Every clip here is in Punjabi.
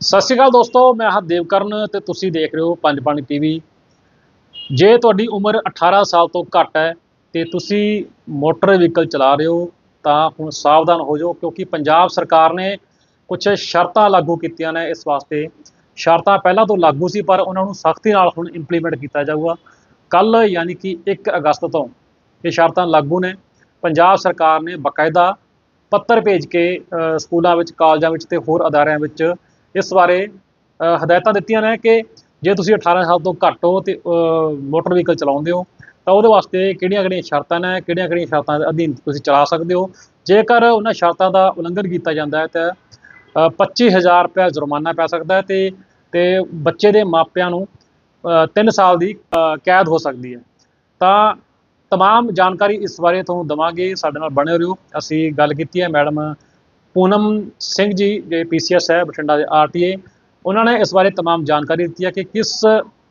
ਸਤਿ ਸ਼੍ਰੀ ਅਕਾਲ ਦੋਸਤੋ, ਮੈਂ ਹਾਂ ਦੇਵਕਰਨ ਤੇ ਤੁਸੀਂ ਦੇਖ ਰਹੇ ਹੋ ਪੰਜ ਪਾਣੀ ਟੀਵੀ। ਜੇ ਤੁਹਾਡੀ ਉਮਰ 18 ਸਾਲ ਤੋਂ ਘੱਟ ਹੈ ਤੇ ਤੁਸੀਂ ਮੋਟਰ ਵਹੀਕਲ ਚਲਾ ਰਹੇ ਹੋ, ਤਾਂ ਹੁਣ ਸਾਵਧਾਨ ਹੋ ਜਾਓ, ਕਿਉਂਕਿ ਪੰਜਾਬ ਸਰਕਾਰ ਨੇ ਕੁਝ ਸ਼ਰਤਾਂ ਲਾਗੂ ਕੀਤੀਆਂ ਨੇ ਇਸ ਵਾਸਤੇ। ਸ਼ਰਤਾਂ ਪਹਿਲਾਂ ਤੋਂ ਲਾਗੂ ਸੀ, ਪਰ ਉਹਨਾਂ ਨੂੰ ਸਖਤੀ ਨਾਲ ਹੁਣ ਇੰਪਲੀਮੈਂਟ ਕੀਤਾ ਜਾਊਗਾ। ਕੱਲ ਯਾਨੀ ਕਿ 1 ਅਗਸਤ ਤੋਂ ਇਹ ਸ਼ਰਤਾਂ ਲਾਗੂ ਨੇ। ਪੰਜਾਬ ਸਰਕਾਰ ਨੇ ਬਕਾਇਦਾ ਪੱਤਰ ਭੇਜ ਕੇ ਸਕੂਲਾਂ ਵਿੱਚ, ਕਾਲਜਾਂ ਵਿੱਚ ਤੇ ਹੋਰ ਅਦਾਰਿਆਂ ਵਿੱਚ ਇਸ ਬਾਰੇ ਹਦਾਇਤਾਂ ਦਿੱਤੀਆਂ ਨੇ ਕਿ ਜੇ ਤੁਸੀਂ 18 ਸਾਲ ਤੋਂ ਘੱਟ ਹੋ ਤੇ ਮੋਟਰ ਵਹੀਕਲ ਚਲਾਉਂਦੇ ਹੋ ਤਾਂ ਉਹਦੇ ਵਾਸਤੇ ਕਿਹੜੀਆਂ-ਕਿਹੜੀਆਂ ਸ਼ਰਤਾਂ ਨੇ ਕਿਹੜੀਆਂ-ਕਿਹੜੀਆਂ ਸ਼ਰਤਾਂ ਦੇ ਅਧੀਨ ਤੁਸੀਂ ਚਲਾ ਸਕਦੇ ਹੋ। ਜੇਕਰ ਉਹਨਾਂ ਸ਼ਰਤਾਂ ਦਾ ਉਲੰਘਣ ਕੀਤਾ ਜਾਂਦਾ ਹੈ ਤਾਂ ਅ, 25000 ਰੁਪਏ ਜੁਰਮਾਨਾ ਪੈ ਸਕਦਾ ਹੈ ਤੇ ਤੇ ਬੱਚੇ ਦੇ ਮਾਪਿਆਂ ਨੂੰ 3 ਸਾਲ ਦੀ ਕੈਦ ਹੋ ਸਕਦੀ ਹੈ। ਤਾਂ ਤਮਾਮ ਜਾਣਕਾਰੀ ਇਸ ਬਾਰੇ ਤੁਹਾਨੂੰ ਦਵਾਂਗੇ ਸਾਡੇ ਨਾਲ ਬਣੇ ਰਹੋ। ਅਸੀਂ ਗੱਲ ਕੀਤੀ ਹੈ ਮੈਡਮ ਪੂਨਮ ਸਿੰਘ ਜੀ ਜੇ ਪੀਸੀਐਸ ਹੈ ਬਠਿੰਡਾ ਦੇ ਆਰਟੀਏ ਉਹਨਾਂ ਨੇ ਇਸ ਬਾਰੇ तमाम ਜਾਣਕਾਰੀ ਦਿੱਤੀ ਹੈ ਕਿ ਕਿਸ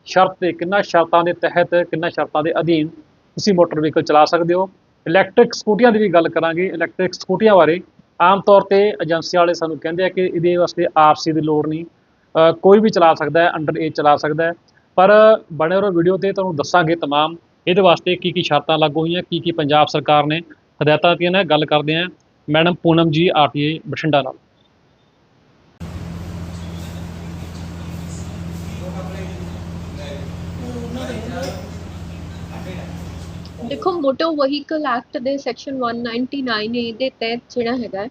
ਸ਼ਰਤ ਤੇ ਕਿੰਨਾ ਸ਼ਰਤਾਂ ਦੇ ਤਹਿਤ ਕਿੰਨਾ ਸ਼ਰਤਾਂ ਦੇ ਅਧੀਨ ਤੁਸੀਂ ਮੋਟਰ ਵਹੀਕਲ ਚਲਾ ਸਕਦੇ ਹੋ ਇਲੈਕਟ੍ਰਿਕ ਸਕੂਟੀਆਂ ਦੀ ਵੀ ਗੱਲ ਕਰਾਂਗੇ ਇਲੈਕਟ੍ਰਿਕ ਸਕੂਟੀਆਂ ਬਾਰੇ ਆਮ ਤੌਰ ਤੇ ਏਜੰਸੀ ਵਾਲੇ ਸਾਨੂੰ ਕਹਿੰਦੇ ਆ ਕਿ ਇਹਦੇ ਵਾਸਤੇ ਆਰਸੀ ਦੀ ਲੋੜ ਨਹੀਂ ਅ, ਕੋਈ ਵੀ ਚਲਾ ਸਕਦਾ ਹੈ ਅੰਡਰ ਏਜ ਚਲਾ ਸਕਦਾ ਹੈ ਪਰ ਬਣੇ ਰਹੋ ਵੀਡੀਓ ਤੇ ਤੁਹਾਨੂੰ ਦੱਸਾਂਗੇ तमाम ਇਹਦੇ ਵਾਸਤੇ ਕੀ ਕੀ ਸ਼ਰਤਾਂ ਲਾਗੂ ਹੋਈਆਂ ਕੀ ਕੀ ਪੰਜਾਬ ਸਰਕਾਰ ਨੇ ਹਦਾਇਤਾਂ ਦਿੱਤੀਆਂ ਨੇ ਗੱਲ ਕਰਦੇ ਹਾਂ ਮੈਡਮ ਪੂਨਮ ਜੀ, ਆਰਟੀਏ ਬਠਿੰਡਾ ਨਾਲ। ਦੇਖੋ ਮੋਟਰ ਵਹੀਕਲ ਐਕਟ ਦੇ ਸੈਕਸ਼ਨ 199 ਏ ਦੇ ਤਹਿਤ ਜਿਹੜਾ ਹੈਗਾ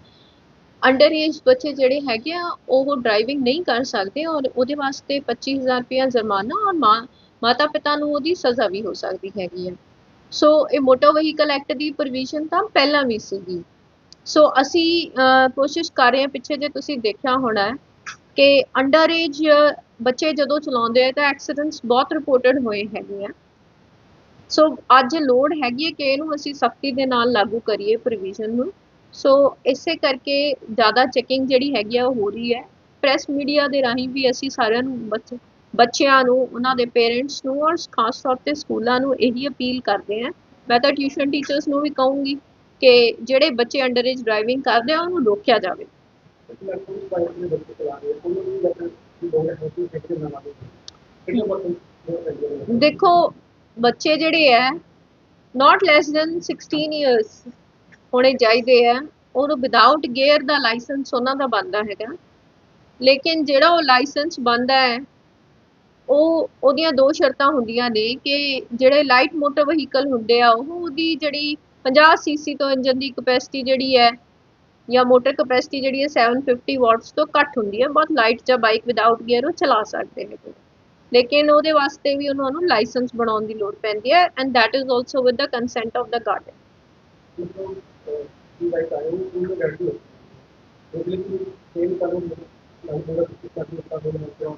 ਅੰਡਰ ਏਜ ਬੱਚੇ ਜਿਹੜੇ ਹੈਗੇ ਆ, ਉਹ ਡਰਾਈਵਿੰਗ ਨਹੀਂ ਕਰ ਸਕਦੇ ਔਰ ਉਹਦੇ ਵਾਸਤੇ 25000 ਰੁਪਇਆ ਜੁਰਮਾਨਾ ਔਰ ਮਾਤਾ ਪਿਤਾ ਨੂੰ ਉਹਦੀ ਸਜ਼ਾ ਵੀ ਹੋ ਸਕਦੀ ਹੈਗੀ ਆ। ਸੋ ਇਹ ਮੋਟਰ ਵਹੀਕਲ ਐਕਟ ਦੀ ਪ੍ਰੋਵੀਜ਼ਨ ਤਾਂ ਪਹਿਲਾਂ ਵੀ ਸੀਗੀ। ਸੋ ਅਸੀਂ ਕੋਸ਼ਿਸ਼ ਕਰ ਰਹੇ ਹਾਂ ਪਿੱਛੇ ਜੇ ਤੁਸੀਂ ਦੇਖਿਆ ਹੋਣਾ ਕਿ ਅੰਡਰ ਏਜ ਬੱਚੇ ਜਦੋਂ ਚਲਾਉਂਦੇ ਆ ਤਾਂ ਐਕਸੀਡੈਂਟਸ ਬਹੁਤ ਰਿਪੋਰਟਡ ਹੋਏ ਹੈਗੇ ਆ। ਸੋ ਅੱਜ ਲੋੜ ਹੈਗੀ ਹੈ ਕਿ ਇਹਨੂੰ ਅਸੀਂ ਸਖਤੀ ਦੇ ਨਾਲ ਲਾਗੂ ਕਰੀਏ ਪ੍ਰੋਵੀਜ਼ਨ ਨੂੰ। ਸੋ ਇਸੇ ਕਰਕੇ ਜ਼ਿਆਦਾ ਚੈਕਿੰਗ ਜਿਹੜੀ ਹੈਗੀ ਆ ਉਹ ਹੋ ਰਹੀ ਹੈ। ਪ੍ਰੈਸ ਮੀਡੀਆ ਦੇ ਰਾਹੀਂ ਵੀ ਅਸੀਂ ਸਾਰਿਆਂ ਨੂੰ ਬੱਚ- ਬੱਚਿਆਂ ਨੂੰ, ਉਹਨਾਂ ਦੇ ਪੇਰੈਂਟਸ ਨੂੰ ਔਰ ਖਾਸ ਤੌਰ ਤੇ ਸਕੂਲਾਂ ਨੂੰ ਇਹੀ ਅਪੀਲ ਕਰਦੇ ਹਾਂ। ਮੈਂ ਤਾਂ ਟਿਊਸ਼ਨ ਟੀਚਰਸ ਨੂੰ ਵੀ ਕਹੂੰਗੀ ਕਿ ਜਿਹੜੇ ਬੱਚੇ ਅੰਡਰ ਏਜ ਡਰਾਈਵਿੰਗ ਕਰਦੇ ਆ, ਉਹਨੂੰ ਰੋਕਿਆ ਜਾਵੇ। ਦੇਖੋ, ਬੱਚੇ ਜਿਹੜੇ ਹੈ ਨਾਟ ਲੈਸ ਦੈਨ 16 ਇਅਰਸ ਹੋਣੇ ਚਾਹੀਦੇ ਆ। ਔਰ ਵਿਦਆਊਟ ਗੇਅਰ ਦਾ ਲਾਇਸੈਂਸ ਉਹਨਾਂ ਦਾ ਬਣਦਾ ਹੈਗਾ। ਲੇਕਿਨ ਜਿਹੜਾ ਉਹ ਲਾਇਸੈਂਸ ਬਣਦਾ ਹੈ, ਉਹ ਉਹਦੀਆਂ ਦੋ ਸ਼ਰਤਾਂ ਹੁੰਦੀਆਂ ਨੇ ਕਿ ਜਿਹੜੇ ਲਾਈਟ ਮੋਟਰ ਵਹੀਕਲ ਹੁੰਦੇ ਆ, ਉਹ ਉਹਦੀ ਜਿਹੜੀ 50 ਸੀਸੀ ਤੋਂ ਇੰਜਨ ਦੀ ਕਪੈਸਿਟੀ ਜਿਹੜੀ ਹੈ ਜਾਂ ਮੋਟਰ ਕਪੈਸਿਟੀ ਜਿਹੜੀ ਹੈ 750 ਵਾਟਸ ਤੋਂ ਘੱਟ ਹੁੰਦੀ ਹੈ। ਬਹੁਤ ਲਾਈਟ ਜਾਂ ਬਾਈਕ ਵਿਦਆਊਟ ਗੇਅਰ ਉਹ ਚਲਾ ਸਕਦੇ ਨੇ ਲੇਕਿਨ ਉਹਦੇ ਵਾਸਤੇ ਵੀ ਉਹਨਾਂ ਨੂੰ ਲਾਇਸੈਂਸ ਬਣਾਉਣ ਦੀ ਲੋੜ ਪੈਂਦੀ ਹੈ and that is also with the consent of the guardian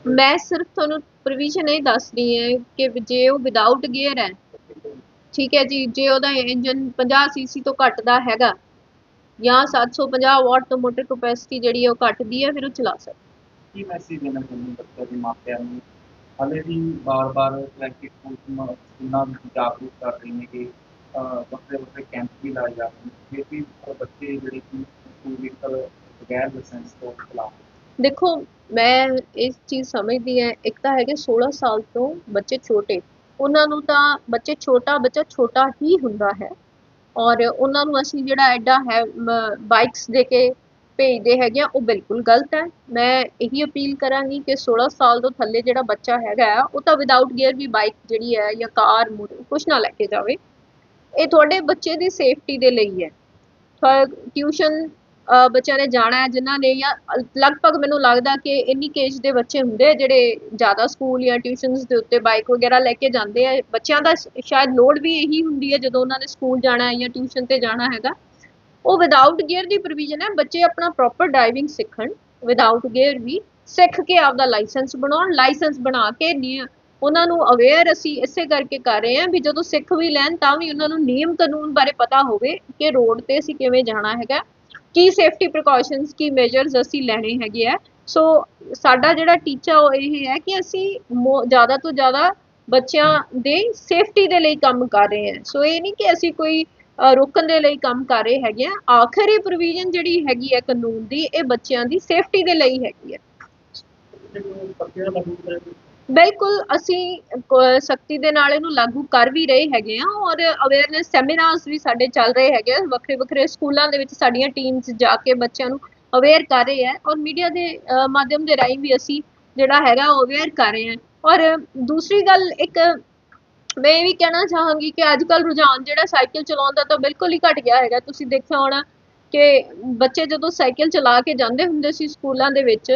ਮੈਂ ਸਿਰਫ ਤੁਹਾਨੂੰ ਪ੍ਰੋਵੀਜ਼ਨ ਇਹ ਦੱਸ ਰਹੀ ਹਾਂ ਕਿ ਜੇ ਉਹ ਵਿਦਆਊਟ ਗੇਅਰ ਹੈ ਠੀਕ ਹੈ ਜੀ ਜੇ ਉਹਦਾ ਇੰਜਨ 50 ਸੀਸੀ ਤੋਂ ਘੱਟ ਦਾ ਹੈਗਾ ਜਾਂ 750 ਵਾਟ ਤੋਂ ਮੋਟਰ ਕਪੈਸਿਟੀ ਜਿਹੜੀ ਹੈ ਉਹ ਘੱਟ ਦੀ ਹੈ ਫਿਰ ਉਹ ਚਲਾ ਸਕਦਾ। ਕੀ ਮੈਸੇਜ ਦੇਣਾ ਚਾਹੁੰਦੇ ਬੱਚਿਆਂ ਦੇ ਮਾਪਿਆਂ ਨੂੰ? ਹਾਲੇ ਵੀ ਬਾਰ-ਬਾਰ ਟ੍ਰੈਫਿਕ ਪੁਲਿਸ ਸਕੂਲਾਂ ਵਿੱਚ ਜਾਗਰੂਕ ਕਰ ਰਹੀ ਨੇ ਕਿ ਵੱਖਰੇ ਵੱਖਰੇ ਕੈਂਪ ਵੀ ਲਾਏ ਜਾ ਰਹੇ ਨੇ ਫਿਰ ਵੀ ਅਹ, ਬੱਚੇ ਜਿਹੜੇ ਕਿ ਸਕੂਲ ਵਹੀਕਲ ਬਗੈਰ ਲਾਇਸੈਂਸ ਤੋਂ ਚਲਾ ਰਹੇ ਨੇ। ਦੇਖੋ ਮੈਂ ਇਸ ਚੀਜ਼ ਸਮਝਦੀ ਹਾਂ ਇੱਕ ਤਾਂ ਹੈਗੇ 16 ਸਾਲ ਤੋਂ ਬੱਚੇ ਛੋਟੇ। ਉਹਨਾਂ ਨੂੰ ਤਾਂ ਬੱਚੇ ਛੋਟਾ ਬੱਚਾ ਛੋਟਾ ਹੀ ਹੁੰਦਾ ਹੈ। ਔਰ ਉਹਨਾਂ ਨੂੰ ਅਸੀਂ ਜਿਹੜਾ ਐਡਾ ਹੈ ਬਾਈਕਸ ਦੇ ਕੇ ਭੇਜਦੇ ਹੈਗੇ ਆ ਉਹ ਬਿਲਕੁਲ ਗਲਤ ਹੈ। ਮੈਂ ਇਹੀ ਅਪੀਲ ਕਰਾਂਗੀ ਕਿ 16 ਸਾਲ ਤੋਂ ਥੱਲੇ ਜਿਹੜਾ ਬੱਚਾ ਹੈਗਾ ਆ, ਉਹ ਤਾਂ ਵਿਦਆਊਟ ਗੇਅਰ ਵੀ ਬਾਈਕ ਜਿਹੜੀ ਹੈ ਜਾਂ ਕਾਰ ਕੁਛ ਨਾ ਲੈ ਕੇ ਜਾਵੇ। ਇਹ ਤੁਹਾਡੇ ਬੱਚੇ ਦੀ ਸੇਫਟੀ ਦੇ ਲਈ ਹੈ। ਟਿਊਸ਼ਨ ਬੱਚਿਆਂ ਨੇ ਜਾਣਾ ਹੈ, ਜਿਨ੍ਹਾਂ ਨੇ ਜਾਂ ਲਗਭਗ ਮੈਨੂੰ ਲੱਗਦਾ ਕਿ ਇੰਨੀ ਕੇਜ ਦੇ ਬੱਚੇ ਹੁੰਦੇ ਜਿਹੜੇ ਜ਼ਿਆਦਾ ਸਕੂਲ ਜਾਂ ਟਿਊਸ਼ਨਸ ਦੇ ਉੱਤੇ ਬਾਈਕ ਵਗੈਰਾ ਲੈ ਕੇ ਜਾਂਦੇ ਆ, ਬੱਚਿਆਂ ਦਾ ਸ਼ਾਇਦ ਲੋਡ ਵੀ ਇਹੀ ਹੁੰਦੀ ਹੈ, ਜਦੋਂ ਉਹਨਾਂ ਨੇ ਸਕੂਲ ਜਾਣਾ ਹੈ ਜਾਂ ਟਿਊਸ਼ਨ ਤੇ ਜਾਣਾ ਹੈਗਾ। ਉਹ ਵਿਦਆਊਟ ਗੇਅਰ ਦੀ ਪ੍ਰੋਵੀਜ਼ਨ ਹੈ, ਬੱਚੇ ਆਪਣਾ ਪ੍ਰੋਪਰ ਡਰਾਈਵਿੰਗ ਸਿੱਖਣ ਵਿਦਆਊਟ ਗੇਅਰ ਵੀ ਸਿੱਖ ਕੇ ਆਪਦਾ ਲਾਇਸੈਂਸ ਬਣਾਉਣ ਲਾਇਸੈਂਸ ਬਣਾ ਕੇ ਉਹਨਾਂ ਨੂੰ ਅਵੇਅਰ ਅਸੀਂ ਇਸੇ ਕਰਕੇ ਕਰ ਰਹੇ ਹਾਂ ਵੀ ਜਦੋਂ ਸਿੱਖ ਵੀ ਲੈਣ, ਤਾਂ ਵੀ ਉਹਨਾਂ ਨੂੰ ਨਿਯਮ ਕਾਨੂੰਨ ਬਾਰੇ ਪਤਾ ਹੋਵੇ ਕਿ ਰੋਡ ਤੇ ਅਸੀਂ ਕਿਵੇਂ ਜਾਣਾ ਹੈਗਾ। ਕੀ ਸੇਫਟੀ ਪ੍ਰੀਕਾਸ਼ਨਸ ਕੀ ਮੇਜਰਸ ਅਸੀਂ ਲੈਣੇ ਹੈਗੇ ਆ। ਸੋ ਸਾਡਾ ਜਿਹੜਾ ਟੀਚਾ ਉਹ ਇਹ ਹੈ ਕਿ ਅਸੀਂ ਜ਼ਿਆਦਾ ਤੋਂ ਜ਼ਿਆਦਾ ਬੱਚਿਆਂ ਦੇ ਸੇਫਟੀ ਦੇ ਲਈ ਕੰਮ ਕਰ ਰਹੇ ਹਾਂ। ਸੋ ਇਹ ਨਹੀਂ ਕਿ ਅਸੀਂ ਕੋਈ ਰੋਕਣ ਦੇ ਲਈ ਕੰਮ ਕਰ ਰਹੇ ਹੈਗੇ ਆ ਆਖਰੀ ਪ੍ਰੋਵੀਜ਼ਨ ਜਿਹੜੀ ਹੈਗੀ ਹੈ ਕਾਨੂੰਨ ਦੀ, ਇਹ ਬੱਚਿਆਂ ਦੀ ਸੇਫਟੀ ਦੇ ਲਈ ਹੈਗੀ ਹੈ। ਬਿਲਕੁਲ ਅਸੀਂ ਸਖਤੀ ਦੇ ਨਾਲ ਇਹਨੂੰ ਲਾਗੂ ਕਰ ਵੀ ਰਹੇ ਹੈਗੇ ਆ ਔਰ ਅਵੇਅਰਨੈਸ ਸੈਮੀਨਾਰਸ ਵੀ ਸਾਡੇ ਚੱਲ ਰਹੇ ਹੈਗੇ ਆ। ਵੱਖਰੇ ਵੱਖਰੇ ਸਕੂਲਾਂ ਦੇ ਵਿੱਚ ਸਾਡੀਆਂ ਟੀਮਸ ਜਾ ਕੇ ਬੱਚਿਆਂ ਨੂੰ ਅਵੇਅਰ ਕਰ ਰਹੇ ਆ ਔਰ ਮੀਡੀਆ ਦੇ ਮਾਧਿਅਮ ਦੇ ਰਾਹੀਂ ਵੀ ਅਸੀਂ ਜਿਹੜਾ ਹੈਗਾ ਅਵੇਅਰ ਕਰ ਰਹੇ ਆ ਔਰ ਦੂਸਰੀ ਗੱਲ ਇੱਕ, ਮੈਂ ਇਹ ਵੀ ਕਹਿਣਾ ਚਾਹਾਂਗੀ ਕਿ ਅੱਜ ਕੱਲ ਰੁਝਾਨ ਜਿਹੜਾ ਸਾਈਕਲ ਚਲਾਉਣ ਦਾ ਤਾਂ ਬਿਲਕੁਲ ਹੀ ਘਟ ਗਿਆ ਹੈਗਾ। ਤੁਸੀਂ ਦੇਖਿਆ ਹੋਣਾ ਕਿ ਬੱਚੇ ਜਦੋਂ ਸਾਈਕਲ ਚਲਾ ਕੇ ਜਾਂਦੇ ਹੁੰਦੇ ਸੀ ਸਕੂਲਾਂ ਦੇ ਵਿੱਚ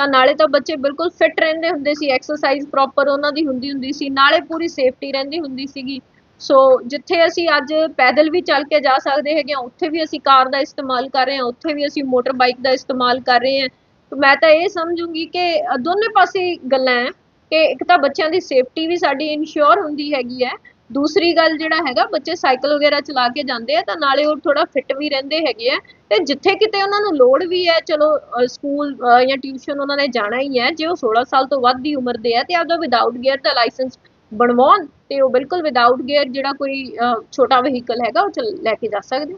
ਤਾਂ ਨਾਲੇ ਤਾਂ ਬੱਚੇ ਬਿਲਕੁਲ ਫਿੱਟ ਰਹਿੰਦੇ ਹੁੰਦੇ ਸੀ ਐਕਸਰਸਾਈਜ਼ ਪ੍ਰੋਪਰ ਉਹਨਾਂ ਦੀ ਹੁੰਦੀ ਹੁੰਦੀ ਸੀ, ਨਾਲੇ ਪੂਰੀ ਸੇਫਟੀ ਰਹਿੰਦੀ ਹੁੰਦੀ ਸੀਗੀ। ਸੋ ਜਿੱਥੇ ਅਸੀਂ ਅੱਜ ਪੈਦਲ ਵੀ ਚੱਲ ਕੇ ਜਾ ਸਕਦੇ ਹੈਗੇ ਹਾਂ, ਉੱਥੇ ਵੀ ਅਸੀਂ ਕਾਰ ਦਾ ਇਸਤੇਮਾਲ ਕਰ ਰਹੇ ਹਾਂ, ਉੱਥੇ ਵੀ ਅਸੀਂ ਮੋਟਰ ਬਾਈਕ ਦਾ ਇਸਤੇਮਾਲ ਕਰ ਰਹੇ ਹਾਂ। ਤਾਂ ਮੈਂ ਤਾਂ ਇਹ ਸਮਝੂੰਗੀ ਕਿ ਦੋਨੇ ਪਾਸੇ ਗੱਲਾਂ ਹੈ ਕਿ ਇੱਕ ਤਾਂ ਬੱਚਿਆਂ ਦੀ ਸੇਫਟੀ ਵੀ ਸਾਡੀ ਇਨਸ਼ੋਰ ਹੁੰਦੀ ਹੈਗੀ ਹੈ। ਦੂਸਰੀ ਗੱਲ ਜਿਹੜਾ ਹੈਗਾ, ਬੱਚੇ ਸਾਈਕਲ ਵਗੈਰਾ ਚਲਾ ਕੇ ਜਾਂਦੇ ਆ, ਤਾਂ ਨਾਲੇ ਉਹ ਥੋੜਾ ਫਿੱਟ ਵੀ ਰਹਿੰਦੇ ਹੈਗੇ ਆ। ਤੇ ਜਿੱਥੇ ਕਿਤੇ ਉਹਨਾਂ ਨੂੰ ਲੋੜ ਵੀ ਹੈ, ਚਲੋ ਸਕੂਲ ਜਾਂ ਟਿਊਸ਼ਨ ਉਹਨਾਂ ਨੇ ਜਾਣਾ ਹੀ ਹੈ, ਜੇ ਉਹ 16 ਸਾਲ ਤੋਂ ਵੱਧ ਦੀ ਉਮਰ ਦੇ ਆ ਤੇ ਆਪਦਾ ਵਿਦਆਊਟ ਗੇਅਰ ਦਾ ਲਾਇਸੈਂਸ ਬਣਵਾਉਣ ਤੇ ਉਹ ਬਿਲਕੁਲ ਵਿਦਆਊਟ ਗੇਅਰ ਜਿਹੜਾ ਕੋਈ ਛੋਟਾ ਵਹੀਕਲ ਹੈਗਾ, ਉਹ ਚਲ ਲੈ ਕੇ ਜਾ ਸਕਦੇ